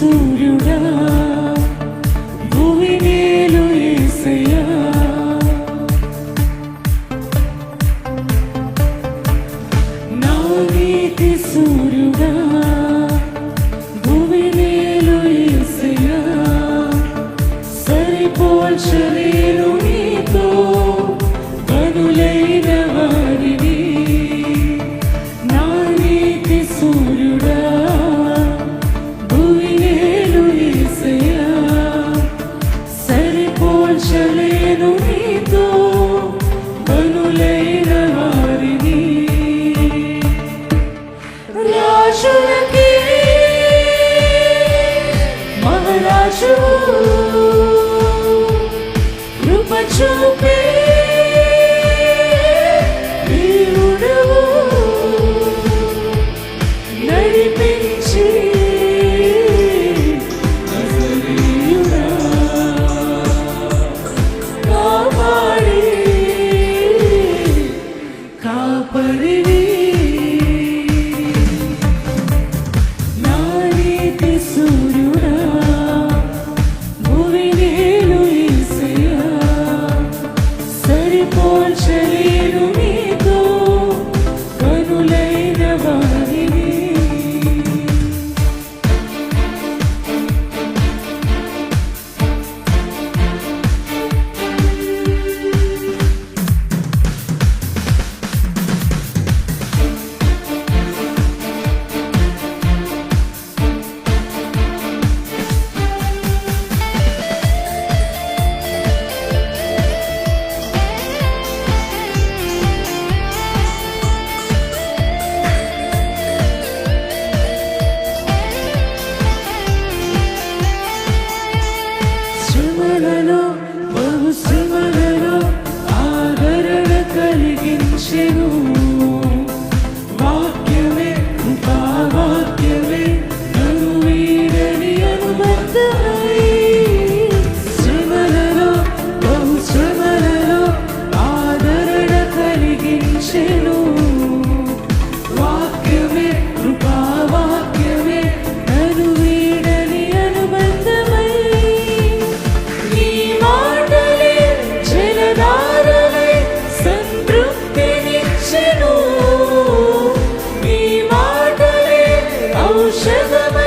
సూర్యుడా భూమి నేలు ఏసయ్యా. నా నీతి సూర్యుడా భూమి నేలు ఏసయ్యా. సరిపోల్చలేను నీతో బదులైన వారిని. నా సూర్యుడా Sure. 十字。